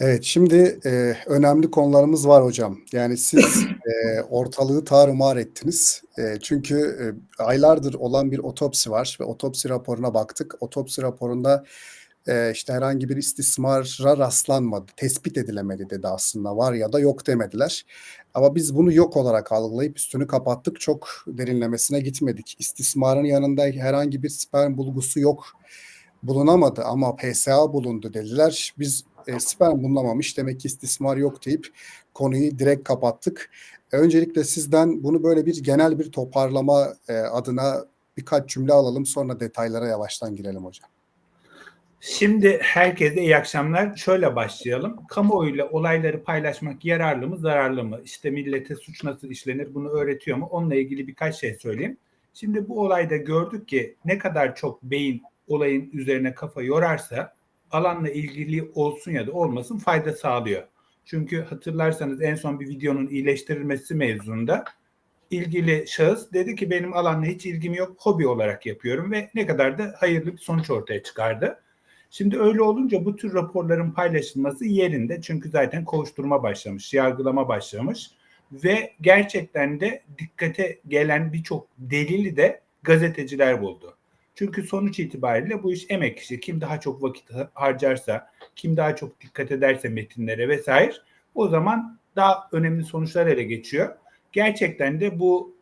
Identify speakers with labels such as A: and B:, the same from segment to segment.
A: Evet, şimdi, eee, önemli konularımız var hocam. Yani siz, eee, ortalığı tarumar ettiniz. Eee, çünkü, eee, aylardır olan bir otopsi var ve otopsi raporuna baktık. Otopsi raporunda, eee, işte, herhangi bir istismara rastlanmadı, tespit edilemedi dedi aslında. Var ya da yok demediler. Ama biz bunu yok olarak algılayıp üstünü kapattık. Çok derinlemesine gitmedik. İstismarın yanında herhangi bir sperm bulgusu yok, bulunamadı ama PSA bulundu dediler. Biz, eee, sperm bulunamamış, demek ki istismar yok deyip konuyu direkt kapattık. Öncelikle sizden bunu böyle bir genel bir toparlama, eee, adına birkaç cümle alalım, sonra detaylara yavaştan girelim hocam.
B: Şimdi herkese iyi akşamlar. Şöyle başlayalım. Kamuoyuyla olayları paylaşmak yararlı mı, zararlı mı? İşte millete suç nasıl işlenir bunu öğretiyor mu? Onunla ilgili birkaç şey söyleyeyim. Şimdi bu olayda gördük ki ne kadar çok beyin olayın üzerine kafa yorarsa alanla ilgili olsun ya da olmasın fayda sağlıyor. Çünkü hatırlarsanız en son bir videonun iyileştirilmesi mevzunda ilgili şahıs dedi ki benim alanla hiç ilgim yok, hobi olarak yapıyorum ve ne kadar da hayırlı bir sonuç ortaya çıkardı. Şimdi öyle olunca bu tür raporların paylaşılması yerinde. Çünkü zaten kovuşturma başlamış, yargılama başlamış ve gerçekten de dikkate gelen birçok delili de gazeteciler buldu. Çünkü sonuç itibariyle bu iş emek işi. Kim daha çok vakit harcarsa, kim daha çok dikkat ederse metinlere vesaire o zaman daha önemli sonuçlar ele geçiyor. Gerçekten de bu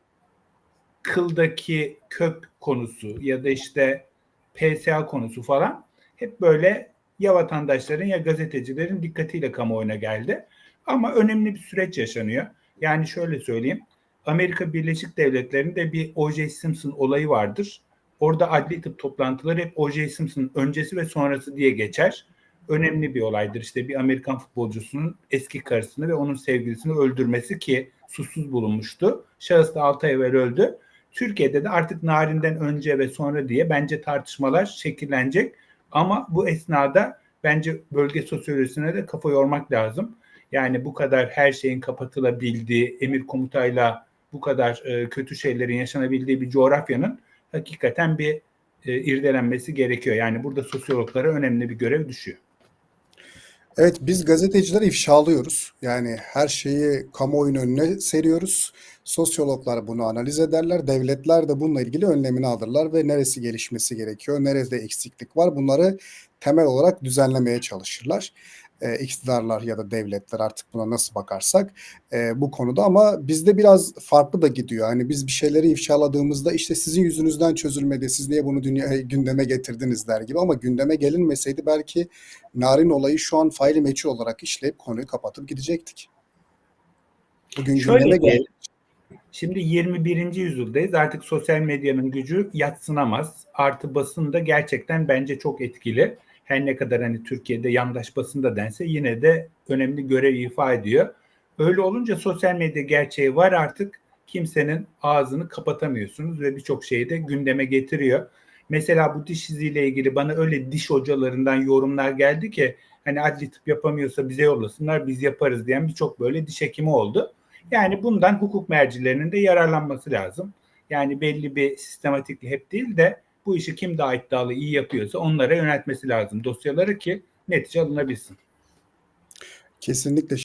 B: kıldaki kök konusu ya da işte PSA konusu falan hep böyle ya vatandaşların ya gazetecilerin dikkatiyle kamuoyuna geldi. Ama önemli bir süreç yaşanıyor. Yani şöyle söyleyeyim. Amerika Birleşik Devletleri'nde bir O.J. Simpson olayı vardır. Orada adli tıp toplantıları hep O.J. Simpson öncesi ve sonrası diye geçer. Önemli bir olaydır. İşte bir Amerikan futbolcusunun eski karısını ve onun sevgilisini öldürmesi ki suçsuz bulunmuştu. Şahıs da 6 ay evvel öldü. Türkiye'de de artık Narin'den önce ve sonra diye bence tartışmalar şekillenecek. Ama bu esnada bence bölge sosyolojisine de kafa yormak lazım. Yani bu kadar her şeyin kapatılabildiği, emir komutayla bu kadar e, kötü şeylerin yaşanabildiği bir coğrafyanın hakikaten bir e, irdelenmesi gerekiyor. Yani burada sosyologlara önemli bir görev düşüyor.
A: Evet, biz gazeteciler ifşalıyoruz. Yani her şeyi kamuoyunun önüne seriyoruz. Sosyologlar bunu analiz ederler. Devletler de bununla ilgili önlemini alırlar ve neresi gelişmesi gerekiyor, nerede eksiklik var bunları temel olarak düzenlemeye çalışırlar. Eee, iktidarlar ya da devletler artık buna nasıl bakarsak eee, bu konuda ama bizde biraz farklı da gidiyor. Hani biz bir şeyleri ifşaladığımızda işte sizin yüzünüzden çözülmedi, siz niye bunu dünyaya gündeme getirdiniz der gibi ama gündeme gelinmeseydi belki Narin olayı şu an faili meçhul olarak işleyip konuyu kapatıp gidecektik. Bugün
B: Şöyle
A: gündeme geldi.
B: Şimdi 21. yüzyıldayız. Artık sosyal medyanın gücü yadsınamaz. Artı basın da gerçekten bence çok etkili. Her ne kadar hani Türkiye'de yandaş basın da dense yine de önemli görev ifa ediyor. Öyle olunca sosyal medya gerçeği var artık. Kimsenin ağzını kapatamıyorsunuz ve birçok şeyi de gündeme getiriyor. Mesela bu diş iziyle ilgili bana öyle diş hocalarından yorumlar geldi ki hani adli tıp yapamıyorsa bize yollasınlar biz yaparız diyen birçok böyle diş hekimi oldu. Yani bundan hukuk mercilerinin de yararlanması lazım. Yani belli bir sistematikli hep değil de bu işi kim daha iddialı iyi yapıyorsa onlara yöneltmesi lazım dosyaları ki netice alınabilsin.
A: Kesinlikle